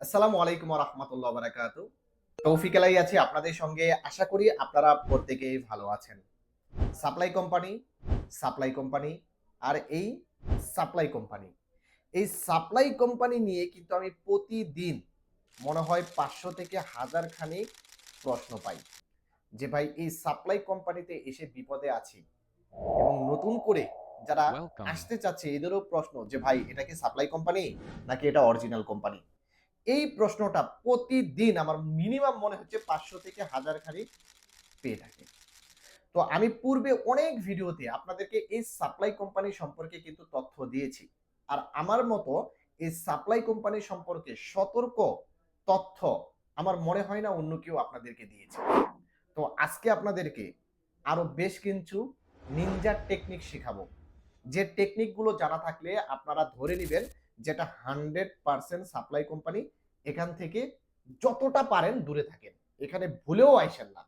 আসসালামু আলাইকুম রহমতুল্লাহ বারাকাতু তৌফিক আলাই আছি আপনাদের সঙ্গে। আশা করি আপনারা প্রত্যেকেই ভালো আছেন। সাপ্লাই কোম্পানি সাপ্লাই কোম্পানি আর এই সাপ্লাই কোম্পানি। এই সাপ্লাই কোম্পানি নিয়ে কিন্তু আমি প্রতিদিন মনে হয় পাঁচশো থেকে হাজার খানিক প্রশ্ন পাই যে ভাই এই সাপ্লাই কোম্পানিতে এসে বিপদে আছি এবং নতুন করে যারা আসতে চাচ্ছে এদেরও প্রশ্ন যে ভাই এটা কি সাপ্লাই কোম্পানি নাকি এটা অরিজিনাল কোম্পানি? এই প্রশ্নটা প্রতিদিন আমার মিনিমাম মনে হচ্ছে পাঁচশো থেকে হাজার খানিক পেয়ে থাকে। তো আমি পূর্বে অনেক ভিডিওতে আপনাদেরকে এই সাপ্লাই কোম্পানি সম্পর্কে কিন্তু তথ্য দিয়েছি। আর আমার মতো এই সাপ্লাই কোম্পানি সম্পর্কে সতর্ক তথ্য আমার মনে হয় না অন্য কেউ আপনাদেরকে দিয়েছে। তো আজকে আপনাদেরকে আরও বেশ কিছু নিনজার টেকনিক শেখাবো। যে টেকনিকগুলো জানা থাকলে আপনারা ধরে নেবেন যেটা হান্ড্রেড পার্সেন্ট সাপ্লাই কোম্পানি এখান থেকে যতটা পারেন দূরে থাকেন। এখানে ভুলেও আইসেন না।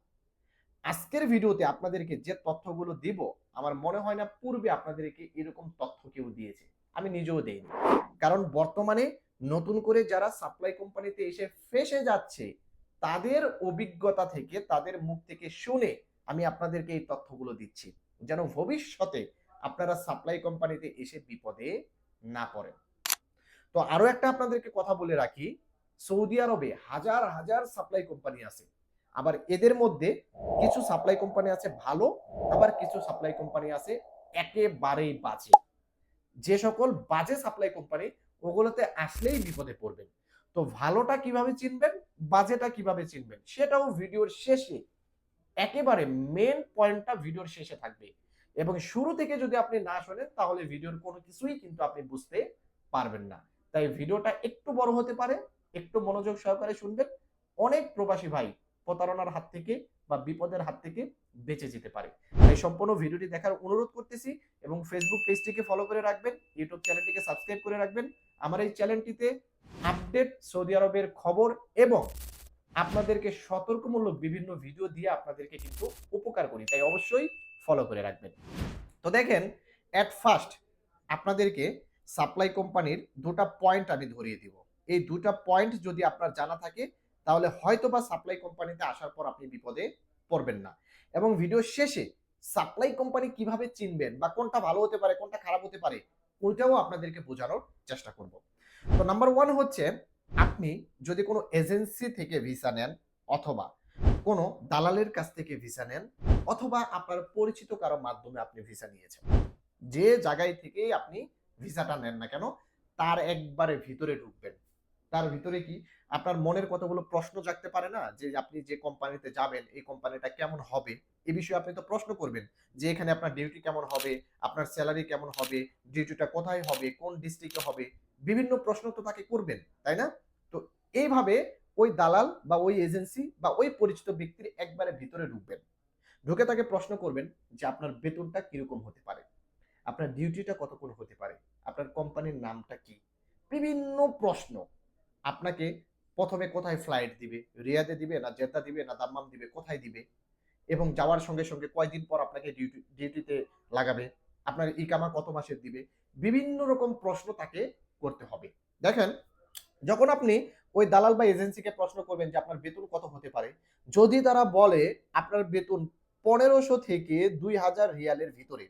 আজকের ভিডিওতে আপনাদেরকে যে তথ্যগুলো দিব, আমার মনে হয় না পূর্বে আপনাদেরকে এরকম তথ্য কেউ দিয়েছে। আমি নিজেও দেইনি। কারণ বর্তমানে নতুন করে যারা সাপ্লাই কোম্পানিতে এসে ফেসে যাচ্ছে, তাদের অভিজ্ঞতা থেকে, তাদের মুখ থেকে শুনে আমি আপনাদেরকে এই তথ্যগুলো দিচ্ছি। যেন ভবিষ্যতে আপনারা সাপ্লাই কোম্পানিতে এসে বিপদে না পড়েন। তো আরও একটা আপনাদেরকে কথা বলে রাখি, সৌদি আরবে হাজার হাজার সাপ্লাই কোম্পানি আছে। আবার এদের মধ্যে কিছু সাপ্লাই কোম্পানি আছে ভালো, আবার কিছু সাপ্লাই কোম্পানি আছে একেবারেই বাজে। যে সকল বাজে সাপ্লাই কোম্পানি ওগুলোতে আসলেই বিপদে পড়বেন। তো ভালোটা কীভাবে চিনবেন, বাজেটা কীভাবে চিনবেন, সেটাও ভিডিওর শেষে, একেবারে মেন পয়েন্টটা ভিডিওর শেষে থাকবে। এবং শুরু থেকে যদি আপনি না শোনেন, তাহলে ভিডিওর কোনো কিছুই কিন্তু আপনি বুঝতে পারবেন না। তাই ভিডিওটা একটু বড় হতে পারে, একটু মনোযোগ সহকারে শুনবেন। অনেক প্রবাসী ভাই প্রতারণার হাত থেকে বা বিপদের হাত থেকে বেঁচে যেতে পারে। তাই সম্পূর্ণ ভিডিওটি দেখার অনুরোধ করতেছি এবং ফেসবুক পেজটিকে ফলো করে রাখবেন ইউটিউব চ্যানেলটিকে সাবস্ক্রাইব করে রাখবেন। আমার এই চ্যানেলটিতে আপডেট সৌদি আরবের খবর এবং আপনাদেরকে সতর্কমূলক বিভিন্ন ভিডিও দিয়ে আপনাদেরকে কিন্তু উপকার করি, তাই অবশ্যই ফলো করে রাখবেন। তো দেখেন অ্যাট ফার্স্ট আপনাদেরকে সাপ্লাই কোম্পানির দুটা পয়েন্ট আমি ধরিয়ে দিব। এই দুটা পয়েন্ট যদি আপনার জানা থাকে, তাহলে হয়তো বা সাপ্লাই কোম্পানিতে আসার পর আপনি বিপদে পড়বেন না। এবং ভিডিও শেষে সাপ্লাই কোম্পানি কীভাবে চিনবেন বা কোনটা ভালো হতে পারে, কোনটা খারাপ হতে পারে, ওইটাও আপনাদেরকে বোঝানোর চেষ্টা করব। তো নাম্বার ওয়ান হচ্ছে, আপনি যদি কোনো এজেন্সি থেকে ভিসা নেন অথবা কোনো দালালের কাছ থেকে ভিসা নেন অথবা আপনার পরিচিত কারও মাধ্যমে আপনি ভিসা নিয়েছেন, যে জায়গায় থেকেই আপনি ভিসাটা নেন না কেন, তার একবারে ভিতরে ঢুকবেন। তার ভিতরে কি? আপনার মনের কতগুলো প্রশ্ন জাগতে পারে না? যে আপনি যে কোম্পানিতে যাবেন, এই কোম্পানিটা কেমন হবে? এ বিষয়ে আপনি তো প্রশ্ন করবেন যে এখানে আপনার ডিউটি কেমন হবে, আপনার স্যালারি কেমন হবে ডিউটিটা কোথায় হবে, কোন ডিস্ট্রিক্টে হবে? বিভিন্ন প্রশ্ন তো তাকে করবেন, তাই না? তো এইভাবে ওই দালাল বা ওই এজেন্সি বা ওই পরিচিত ব্যক্তির একবারে ভিতরে ঢুকবেন। ঢুকে তাকে প্রশ্ন করবেন যে আপনার বেতনটা কীরকম হতে পারে। আপনার ডিউটিটা কতক্ষণ হতে পারে? আপনার কোম্পানির নামটা কি? বিভিন্ন প্রশ্ন। আপনাকে প্রথমে কোথায় ফ্লাইট দিবে? রিয়াদে দিবে না জেদ্দা দিবে না দাম্মাম দিবে? কোথায় দিবে? এবং যাওয়ার সঙ্গে সঙ্গে কয়দিন পর আপনাকে ডিউটি ডিউটিতে লাগাবে? আপনার ইকামা কত মাসের দিবে? বিভিন্ন রকম প্রশ্ন তাকে করতে হবে। দেখেন, যখন আপনি ওই দালাল বা এজেন্সিকে প্রশ্ন করবেন যে আপনার বেতন কত হতে পারে, যদি তারা বলে আপনার বেতন পনেরোশো থেকে দুই হাজার রিয়ালের ভিতরে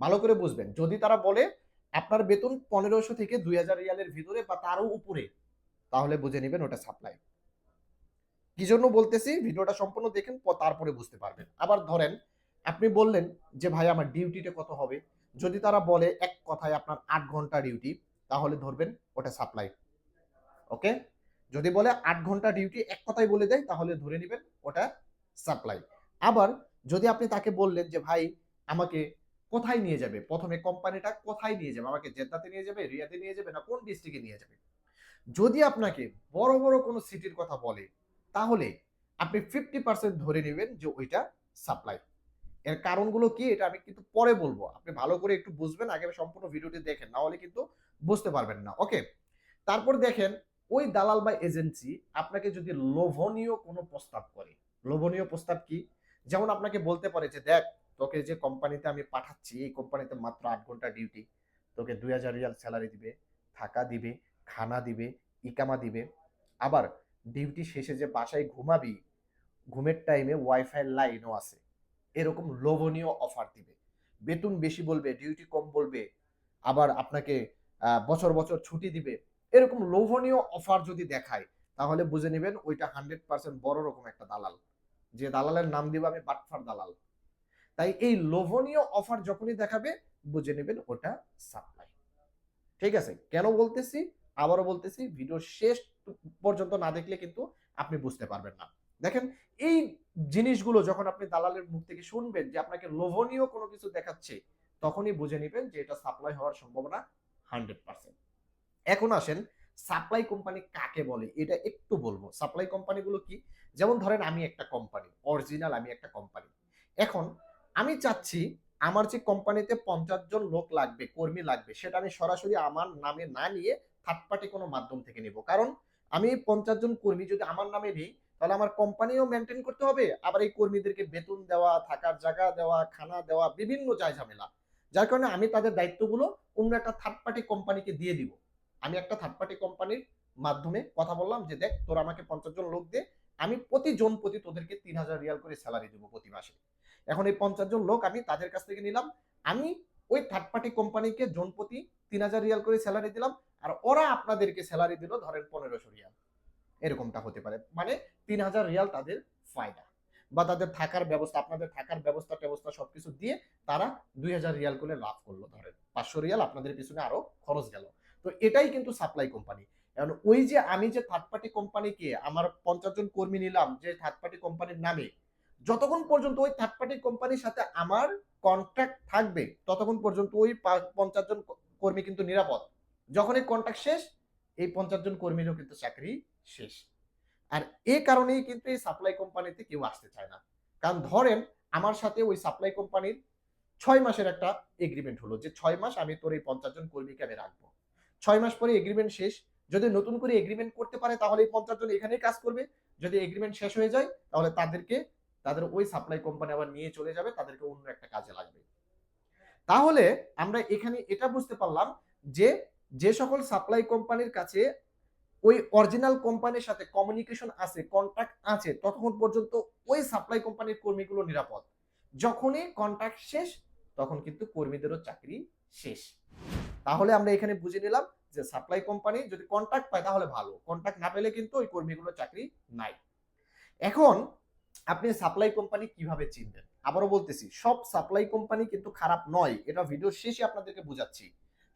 ভালো করে বুঝবেন। যদি তারা বলে, আপনার বেতন পনেরোশো থেকে দুই হাজার রিয়ালের ভিতরে বা তারও উপরে, তাহলে বুঝে নেবেন ওটা সাপ্লাই। কি জন্য বলতেছি? ভিডিওটা সম্পূর্ণ দেখেন তারপরে বুঝতে পারবেন। আবার ধরেন, আপনি বললেন যে, ভাই, আমার ডিউটিটা কত হবে? যদি তারা বলে, এক কথায় আপনার আট ঘণ্টা ডিউটি, তাহলে ধরবেন ওটা সাপ্লাই। ওকে? যদি বলে আট ঘণ্টা ডিউটি এক কথায় বলে দেয়, তাহলে ধরে নেবেন ওটা সাপ্লাই। আবার যদি আপনি তাকে বললেন যে, ভাই, আমাকে কোথায় নিয়ে যাবে? প্রথমে কোম্পানিটা কোথায় নিয়ে যাবে? আমাকে জেদ্দাতে নিয়ে যাবে, রিয়াদে নিয়ে যাবে না কোন ডিস্ট্রিক্টে নিয়ে যাবে? যদি আপনাকে বড় বড় কোনো সিটির কথা বলে, তাহলে আপনি ফিফটি পার্সেন্ট ধরে নেবেন যে ওইটা সাপ্লাই এর কারণগুলো কি? এটা আমি কিন্তু পরে বলব। আপনি ভালো করে একটু বুঝবেন, আগে সম্পূর্ণ ভিডিওটি দেখেন, না হলে কিন্তু বুঝতে পারবেন না। ওকে তারপর দেখেন, ওই দালাল বা এজেন্সি আপনাকে যদি লোভনীয় কোনো প্রস্তাব করে, লোভনীয় প্রস্তাব কি? যেমন আপনাকে বলতে পারে যে, দেখ তোকে যে কোম্পানিতে আমি পাঠাচ্ছি, এই কোম্পানিতে মাত্র আট ঘণ্টা ডিউটি তোকে দুই হাজার রিয়াল স্যালারি দিবে, থাকা দিবে, খানা দিবে, ইকামা দিবে। আবার ডিউটি শেষে যে বাসায় ঘুমাবি, ঘুমের টাইমে ওয়াইফাই লাইনও আছে। এরকম লোভনীয় অফার দিবে। বেতন বেশি বলবে ডিউটি কম বলবে, আবার আপনাকে বছর বছর ছুটি দিবে। এরকম লোভনীয় অফার যদি দেখায়, তাহলে বুঝে নেবেন ওইটা হান্ড্রেড পার্সেন্ট বড় রকম একটা দালাল। যে দালালের নাম দিব আমি বাটফার দালাল। তাই এই লোভনীয় অফার যখনই দেখাবে, বুঝে নেবেন ওটা সাপ্লাই ঠিক আছে? কেন বলতেছি? আবারও বলতেছি ভিডিও শেষ পর্যন্ত না দেখলে কিন্তু আপনি বুঝতে পারবেন না। দেখেন, এই জিনিসগুলো যখন আপনি দালালের মুখ থেকে শুনবেন যে আপনাকে লোভনীয় কোনো কিছু দেখাচ্ছে, তখনই বুঝে নেবেন যে এটা সাপ্লাই হওয়ার সম্ভাবনা হান্ড্রেড পার্সেন্ট এখন আসেন সাপ্লাই কোম্পানি কাকে বলে? এটা একটু বলব। সাপ্লাই কোম্পানিগুলো কি? যেমন ধরেন আমি একটা কোম্পানি অরিজিনাল আমি একটা কোম্পানি এখন আমি চাচ্ছি আমার যে কোম্পানিতে পঞ্চাশ জন লোক লাগবে, কর্মী লাগবে, সেটা আমি সরাসরি আমার নামে না নিয়ে থার্ড পার্টি কোনো মাধ্যম থেকে নিব। কারণ আমি পঞ্চাশ জন কর্মী যদি আমার নামে নিই, তাহলে আমার কোম্পানিও মেনটেন করতে হবে। আবার এই কর্মীদেরকে বেতন দেওয়া, থাকার জায়গা দেওয়া, খানা দেওয়া, বিভিন্ন যায় ঝামেলা। যার কারণে আমি তাদের দায়িত্বগুলো অন্য একটা থার্ড পার্টি কোম্পানিকে দিয়ে দিব। আমি একটা থার্ড পার্টি কোম্পানির মাধ্যমে কথা বললাম যে, দেখ, তোর আমাকে পঞ্চাশ জন লোক দে, আমি প্রতি জন প্রতি তোদেরকে তিন হাজার রিয়াল করে স্যালারি দেবো প্রতি মাসে। এখন এই পঞ্চাশ জন লোক আমি তাদের কাছ থেকে নিলাম। আমি ওই থার্ড পার্টি কোম্পানিকে জন প্রতি তিন হাজার রিয়াল করে স্যালারি দিলাম আর ওরা আপনাদেরকে স্যালারি দিল ধরেন পনেরোশো রিয়াল। এরকমটা হতে পারে। মানে তিন হাজার রিয়াল তাদের ফায়দা বা তাদের থাকার ব্যবস্থা, আপনাদের থাকার ব্যবস্থা ব্যবস্থা সবকিছু দিয়ে তারা দুই হাজার রিয়াল করে লাভ করল ধরেন। পাঁচশো রিয়াল আপনাদের পিছনে আরও খরচ গেল। তো এটাই কিন্তু সাপ্লাই কোম্পানি এখন ওই যে আমি যে থার্ড পার্টি কোম্পানিকে আমার পঞ্চাশ জন কর্মী নিলাম, যে থার্ড পার্টি কোম্পানির নামে যতক্ষণ পর্যন্ত ওই থার্ড পার্টি কোম্পানির সাথে আমার কন্ট্রাক্ট থাকবে, ততক্ষণ পর্যন্ত ওই পঞ্চাশ জন কর্মী কিন্তু নিরাপদ। যখন এই কন্ট্রাক্ট শেষ, এই পঞ্চাশ জন কর্মীরও কিন্তু চাকরি শেষ। আর এ কারণেই কিন্তু এই সাপ্লাই কোম্পানিতে কেউ আসতে চায় না। কারণ ধরেন, আমার সাথে ওই সাপ্লাই কোম্পানির ছয় মাসের একটা এগ্রিমেন্ট হলো যে ছয় মাস আমি তোর এই পঞ্চাশ জন কর্মীকে আমি রাখব। ছয় মাস পরে এগ্রিমেন্ট শেষ। যদি নতুন করে এগ্রিমেন্ট করতে পারে, তাহলে এই পঞ্চাশ জন এখানেই কাজ করবে। যদি এগ্রিমেন্ট শেষ হয়ে যায়, তাহলে তাদেরকে তাদের ওই সাপ্লাই কোম্পানি আবার নিয়ে চলে যাবে, তাদেরকে অন্য একটা কাজে লাগবে। তাহলে আমরা এখানে এটা বুঝতে পারলাম যে যে সকল সাপ্লাই কোম্পানির কাছে ওই অরিজিনাল কোম্পানির সাথে কমিউনিকেশন আছে কন্ট্রাক্ট আছে, ততক্ষণ পর্যন্ত ওই সাপ্লাই কোম্পানির কর্মীগুলো নিরাপদ। যখনই কন্ট্রাক্ট শেষ, তখন কিন্তু কর্মীদেরও চাকরি শেষ। তাহলে আমরা এখানে বুঝে নিলাম যে সাপ্লাই কোম্পানি যদি কন্ট্রাক্ট পায় তাহলে ভালো কন্ট্রাক্ট না পেলে কিন্তু ওই কর্মীগুলো চাকরি নাই। এখন আপনি সাপ্লাই কোম্পানি কীভাবে চিনবেন? আবারও বলতেছি, সব সাপ্লাই কোম্পানি কিন্তু খারাপ নয়। এটা ভিডিওর শেষে আপনাদেরকে বুঝাচ্ছি।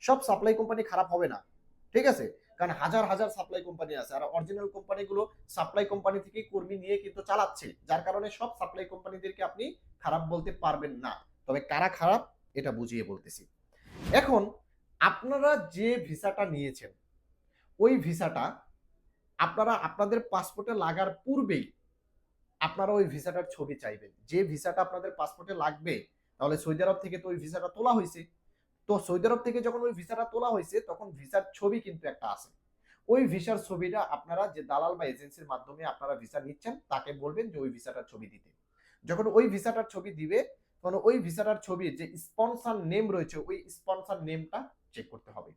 সব সাপ্লাই কোম্পানি খারাপ হবে না। ঠিক আছে? কারণ হাজার হাজার সাপ্লাই কোম্পানি আছে। আর অরিজিনাল কোম্পানিগুলো সাপ্লাই কোম্পানি থেকে কর্মী নিয়ে কিন্তু চালাচ্ছে। যার কারণে সব সাপ্লাই কোম্পানিদেরকে আপনি খারাপ বলতে পারবেন না। তবে কারা খারাপ? এটা বুঝিয়ে বলতেছি। এখন, আপনারা যে ভিসাটা নিয়েছেন, ওই ভিসাটা আপনারা আপনাদের পাসপোর্টে লাগার পূর্বেই আপনারা ওই ভিসাটার ছবি চাইবেন। যে ভিসাটা আপনাদের পাসপোর্টে লাগবে, তাহলে সৌদি আরব থেকে তো ওই ভিসাটা তোলা হয়েছে। তো সৌদি আরব থেকে যখন ওই ভিসাটা তোলা হয়েছে, তখন ভিসার ছবি কিন্তু একটা আছে। ওই ভিসার ছবিটা আপনারা যে দালাল বা এজেন্সির মাধ্যমে আপনারা ভিসা নিচ্ছেন, তাকে বলবেন যে ওই ভিসাটার ছবি দিতে। যখন ওই ভিসাটার ছবি দিবে, তখন ওই ভিসাটার ছবি যে স্পন্সার নেম রয়েছে, ওই স্পন্সার নেমটা চেক করতে হবে।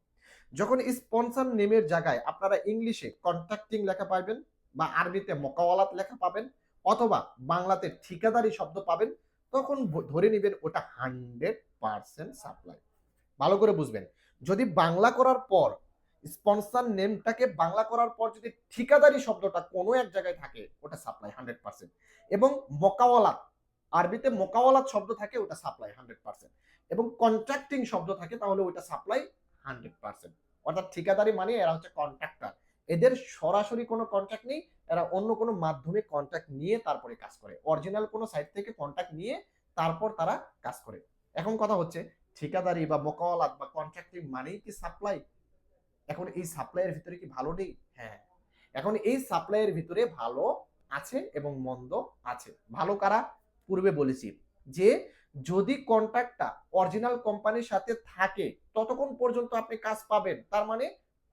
যখন স্পন্সার নেমের জায়গায় আপনারা ইংলিশে কন্ট্রাক্টিং লেখা পাবেন বা আরবিতে মোকাওয়ালাত লেখা পাবেন অথবা বাংলাতে ঠিকাদারি শব্দ পাবেন, তখন ধরে নেবেন ওটা হান্ড্রেড পার্সেন্ট সাপ্লাই ভালো করে বুঝবেন। যদি বাংলা করার পর স্পন্সর নেমটাকে বাংলা করার পর যদি ঠিকাদারি শব্দটা কোনো এক জায়গায় থাকে, ওটা সাপ্লাই হান্ড্রেড পার্সেন্ট এবং মোকাওয়ালাত আরবিতে মোকাওয়ালাত শব্দ থাকে, ওটা সাপ্লাই হান্ড্রেড পার্সেন্ট এবং কন্ট্রাক্টিং শব্দ থাকে, তাহলে ওটা সাপ্লাই হান্ড্রেড পার্সেন্ট অর্থাৎ ঠিকাদারি মানে এরা হচ্ছে কন্ট্রাক্টর এদের সরাসরি কোনো কন্ট্রাক্ট নেই, এরা অন্য কোনো মাধ্যমে কন্ট্রাক্ট নিয়ে তারপরে কাজ করে। অরিজিনাল কোনো সাইট থেকে কন্ট্রাক্ট নিয়ে তারপর তারা কাজ করে। এখন কথা হচ্ছে, ঠিকাদারি বা মোকাওয়ালাত বা কন্ট্রাক্টিং মানেই কি সাপ্লাই এখন এই সাপ্লাইয়ের ভিতরে কি ভালো নেই? হ্যাঁ। এখন এই সাপ্লাইয়ের ভিতরে ভালো আছে এবং মন্দ আছে। ভালো কারা? পূর্বে বলেছি যে, যদি কন্ট্রাক্টটা অরিজিনাল কোম্পানির সাথে থাকে, ততক্ষণ পর্যন্ত আপনি কাজ পাবেন। তার মানে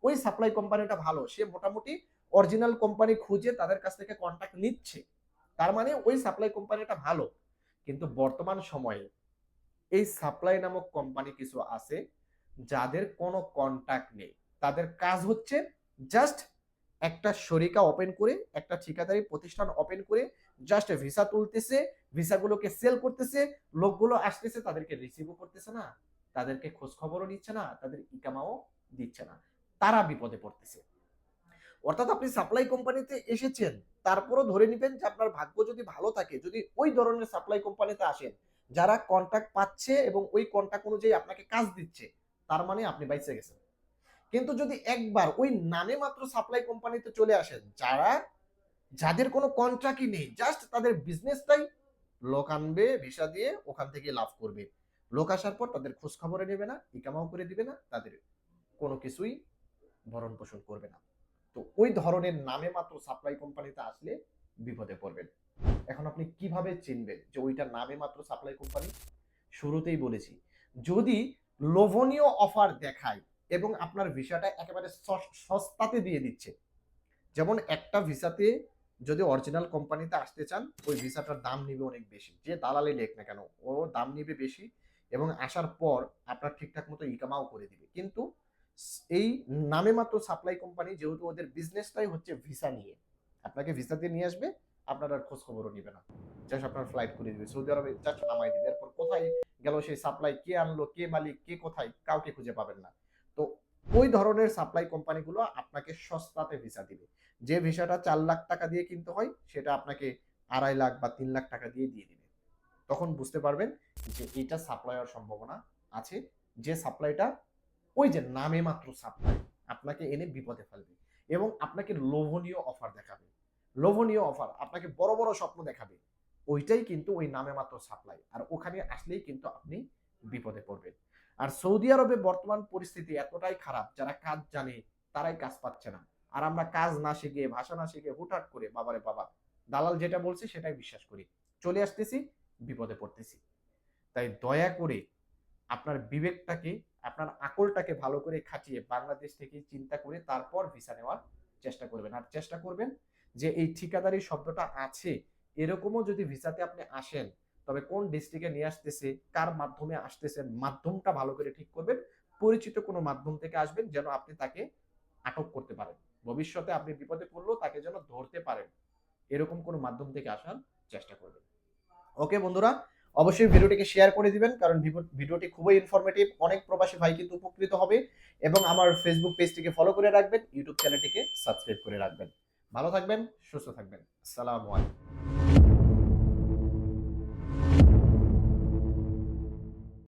ওই সাপ্লাই কোম্পানিটা ভালো। সে মোটামুটি অরিজিনাল কোম্পানি খুঁজে তাদের কাছ থেকে কন্ট্যাক্ট নিচ্ছে। তার মানে ওই সাপ্লাই কোম্পানিটা ভালো। কিন্তু বর্তমান সময়ে এই সাপ্লাই নামক কোম্পানি কিছু আছে, যাদের কোনো কন্ট্যাক্ট নেই। তাদের কাজ হচ্ছে জাস্ট একটা শরিকা ওপেন করে, একটা ঠিকাদারি প্রতিষ্ঠান ওপেন করে জাস্ট ভিসা তুলতেছে ভিসাগুলোকে সেল করতেছে, লোকগুলো আসতেছে, তাদেরকে রিসিভও করতেছে না। তাদেরকে খোঁজ খবরও নিচ্ছে না, তাদের ইকামাও দিচ্ছে না। তারা বিপদে পড়তেছে। অর্থাৎ আপনি সাপ্লাই কোম্পানিতে এসেছেন, তারপরও ধরে নেবেন যে আপনার ভাগ্য যদি ভালো থাকে, যদি ওই ধরনের সাপ্লাই কোম্পানিতে আসেন, যারা কন্ট্রাক্ট পাচ্ছে এবং ওই কন্ট্রাক্ট অনুযায়ী আপনাকে কাজ দিচ্ছে, তার মানে আপনি বাইসে গেছেন। কিন্তু যদি একবার ওই নামে মাত্র সাপ্লাই কোম্পানিতে চলে আসেন, যারা, যাদের কোনো কন্ট্রাক্টই নেই জাস্ট তাদের বিজনেসটাই লোক আনবে, ভিসা দিয়ে ওখান থেকে লাভ করবে। লোক আসার পর তাদের খোঁজ খবরে নেবে না ইকামাও করে দিবে না, তাদের কোনো কিছুই ভরণ পোষণ করবে না। তো ওই ধরনের নামে মাত্র সাপ্লাই কোম্পানিতে আসলে বিপদে পড়বেন। এখন আপনি কীভাবে চিনবেন যে ওইটা নামে মাত্র সাপ্লাই কোম্পানি শুরুতেই বলেছি, যদি লোভনীয় অফার দেখায় এবং আপনার ভিসাটা একেবারে সস- সস্তাতে দিয়ে দিচ্ছে, যেমন একটা ভিসাতে যদি অরিজিনাল কোম্পানিতে আসতে চান, ওই ভিসাটার দাম নিবে অনেক বেশি। যে দালালি লেখ না কেন, ও দাম নিবে বেশি এবং আসার পর আপনার ঠিকঠাক মতো ইকামাও করে দিবে। কিন্তু এই নামে মাত্র সাপ্লাই কোম্পানি যেহেতু ওদের বিজনেসটাই হচ্ছে ভিসা নিয়ে। আপনাকে ভিসা দিয়ে নিয়ে আসবে, আপনার আর খোঁজ খবরও নিবে না। জাস্ট আপনার ফ্লাইট করে দিবে। সৌদি আরবে জাস্ট নামাই দিবে। এরপর কোথায় গেল সেই সাপ্লাই কে আনলো, কে মালিক, কে কোথায়, কাউকে খুঁজে পাবেন না। তো ওই ধরনের সাপ্লাই কোম্পানিগুলো আপনাকে সস্তাতে ভিসা দিবে। যে ভিসাটা চার লাখ টাকা দিয়ে কিনতে হয়, সেটা আপনাকে আড়াই লাখ বা তিন লাখ টাকা দিয়ে দিয়ে দিবে। তখন বুঝতে পারবেন যে এটা সাপ্লাই হওয়ার সম্ভাবনা আছে। যে সাপ্লাইটা ওই যে নামে মাত্র সাপ্লাই আপনাকে এনে বিপদে ফেলবে এবং আপনাকে লোভনীয় অফার দেখাবে। লোভনীয় অফার আপনাকে বড় বড় স্বপ্ন দেখাবে। ওইটাই কিন্তু ওই নামে মাত্র সাপ্লাই আর ওখানে আসলেই কিন্তু আপনি বিপদে পড়বেন। আর সৌদি আরবে বর্তমান পরিস্থিতি এতটাই খারাপ, যারা কাজ জানে তারাই কাজ পাচ্ছে না। আর আমরা কাজ না শিখে, ভাষা না শিখে হুটহাট করে বাবারে বাবা, দালাল যেটা বলছে সেটাই বিশ্বাস করি। চলে আসতেছি, বিপদে পড়তেছি। তাই দয়া করে আপনার বিবেকটাকে আপনার আকলটাকে ভালো করে খাটিয়ে বাংলাদেশ থেকে চিন্তা করে তারপর ভিসা নেওয়ার চেষ্টা করবেন। আর চেষ্টা করবেন যে এই ঠিকাদারি শব্দটা আছে, এরকমও যদি ভিসাতে আপনি আসেন, তবে কোন ডিস্ট্রিক্টে নিয়ে আসতেছে, কার মাধ্যমে আসতেছেন মাধ্যমটা ভালো করে ঠিক করবেন, পরিচিত কোনো মাধ্যম থেকে আসবেন যেন আপনি তাকে আটক করতে পারেন। ভবিষ্যতে আপনি বিপদে পড়লেও তাকে যেন ধরতে পারেন, এরকম কোনো মাধ্যম থেকে আসার চেষ্টা করবেন। ওকে বন্ধুরা অবশ্যই ভিডিওটিকে শেয়ার করে দিবেন, কারণ ভিডিওটি খুবই ইনফরমেটিভ অনেক প্রবাসী ভাই কিন্তু উপকৃত হবে এবং আমার ফেসবুক পেজটিকে ফলো করে রাখবেন ইউটিউব চ্যানেলটিকে সাবস্ক্রাইব করে রাখবেন। ভালো থাকবেন, সুস্থ থাকবেন। আসসালামু আলাইকুম।